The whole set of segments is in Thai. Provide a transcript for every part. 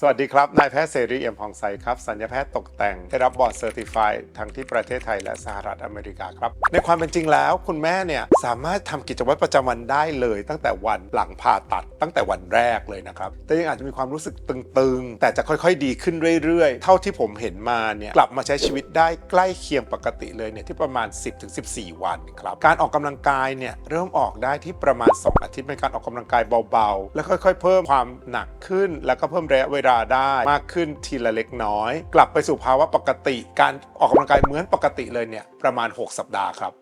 สวัสดีครับ นายแพทย์เสรีเอี่ยมพองใสครับ สัญญาแพทย์ตกแต่ง ได้รับบอร์ดเซอร์ติฟายทั้งที่ประเทศไทยและสหรัฐอเมริกาครับ ในความเป็นจริงแล้วคุณแม่เนี่ย สามารถทำกิจวัตรประจำวันได้เลย ตั้งแต่วันหลังผ่าตัดตั้งแต่วันแรกเลยนะครับ แต่ยังอาจจะมีความรู้สึกตึงๆ แต่จะค่อยๆ ดีขึ้นเรื่อยๆ เท่าที่ผมเห็นมาเนี่ยกลับมาใช้ชีวิตได้ใกล้เคียงปกติเลยเนี่ยที่ประมาณ 10-14 วันครับการออกกำลังกายเนี่ยเริ่มออกได้ที่ประมาณ 2 อาทิตย์เป็นการออกกำลังกายเบาๆ แล้วค่อย ๆ เพิ่มความหนักขึ้น แล้วก็เพิ่มระยะเวลาได้มากขึ้นทีละเล็กน้อย กลับไปสู่ภาวะปกติ การออกกำลังกายเหมือนปกติเลยเนี่ยประมาณ 6 สัปดาห์ครับ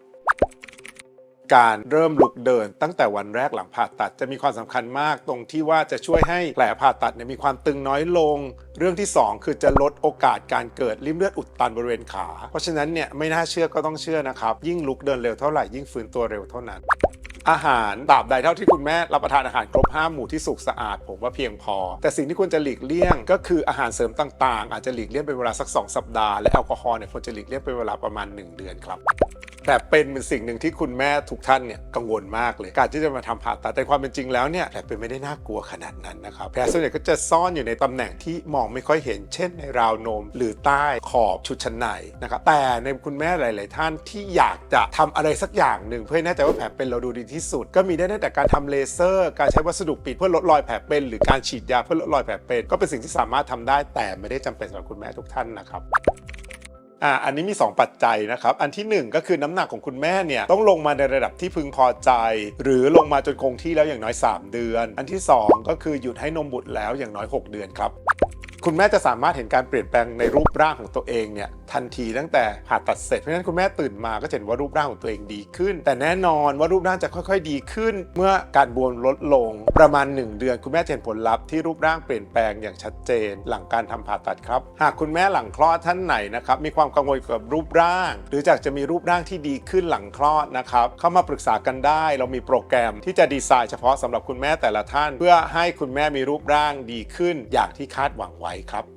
การเริ่มลุกเดินตั้งแต่วันแรกหลังผ่าตัดจะมีความสำคัญมากตรงที่ว่าจะช่วยให้แผลผ่าตัดเนี่ยมีความตึงน้อยลง เรื่องที่ 2 คือจะลดโอกาสการเกิดริมเลือดอุดตันบริเวณขา เพราะฉะนั้นเนี่ยไม่น่าเชื่อก็ต้องเชื่อนะครับ ยิ่งลุกเดินเร็วเท่าไหร่ยิ่งฟื้นตัวเร็วเท่านั้น อาหารตราบใดเท่าที่คุณแม่รับประทานอาหารครบ 5 หมู่ที่สุกสะอาด ผมว่าเพียงพอ แต่สิ่งที่ควรจะหลีกเลี่ยง ก็คืออาหารเสริมต่างๆ อาจจะหลีกเลี่ยงเป็นเวลาสัก 2 สัปดาห์และแอลกอฮอล์เนี่ยควรจะหลีกเลี่ยงเป็นเวลาประมาณ 1 เดือนครับ แต่เป็นเป็นสิ่งหนึ่งที่คุณแม่ทุกท่านเนี่ยกังวลมากเลย การที่จะมาทำผ่าตัดแต่ความเป็นจริงแล้วเนี่ยแผลเป็นไม่ได้น่ากลัวขนาดนั้นนะครับแผลส่วนใหญ่ก็จะซ่อนอยู่ในตำแหน่งที่มองไม่ค่อยเห็น เช่นในราวนม หรือใต้ขอบชุดชั้นในนะครับแต่ในคุณแม่หลาย ๆ ท่านที่อยากจะทำอะไรสักอย่างหนึ่งเพื่อแน่ใจว่าแผลเป็นเราดูดีที่สุด ก็มีได้ตั้งแต่การทำเลเซอร์ การใช้วัสดุปิดเพื่อลดรอยแผลเป็น หรือการฉีดยาเพื่อลดรอยแผลเป็น ก็เป็นสิ่งที่สามารถทำได้แต่ไม่ได้จำเป็นสำหรับคุณแม่ทุกท่านนะครับ อ่าอันนี้มี 2 ปัจจัยนะครับ อันที่ 1 ก็คือน้ำหนักของคุณแม่เนี่ยต้องลงมาในระดับที่พึงพอใจ หรือลงมาจนคงที่แล้วอย่างน้อย 3 เดือน อันที่ 2 ก็คือหยุดให้นมบุตรแล้วอย่างน้อย 6 เดือนครับคุณแม่จะสามารถเห็นการเปลี่ยนแปลงในรูปร่างของตัวเองเนี่ยทันทีตั้งแต่ผ่าตัดเสร็จ เพราะฉะนั้นคุณแม่ตื่นมาก็จะเห็นว่ารูปร่างของตัวเองดีขึ้น แต่แน่นอนว่ารูปร่างจะค่อย ๆ ดีขึ้น เมื่อการบวมลดลงประมาณ 1 เดือน คุณแม่จะเห็นผลลัพธ์ที่รูปร่างเปลี่ยนแปลงอย่างชัดเจน หลังการทำผ่าตัดครับ หากคุณแม่หลังคลอดท่านไหนนะครับมีความกังวลเกี่ยวกับรูปร่าง หรืออยากจะมีรูปร่างที่ดีขึ้นหลังคลอดนะครับเข้ามาปรึกษากันได้ เรามีโปรแกรมที่จะดีไซน์เฉพาะสำหรับคุณแม่แต่ละท่าน เพื่อให้คุณแม่มีรูปร่างดีขึ้น อย่างที่คาดหวังไว้ครับ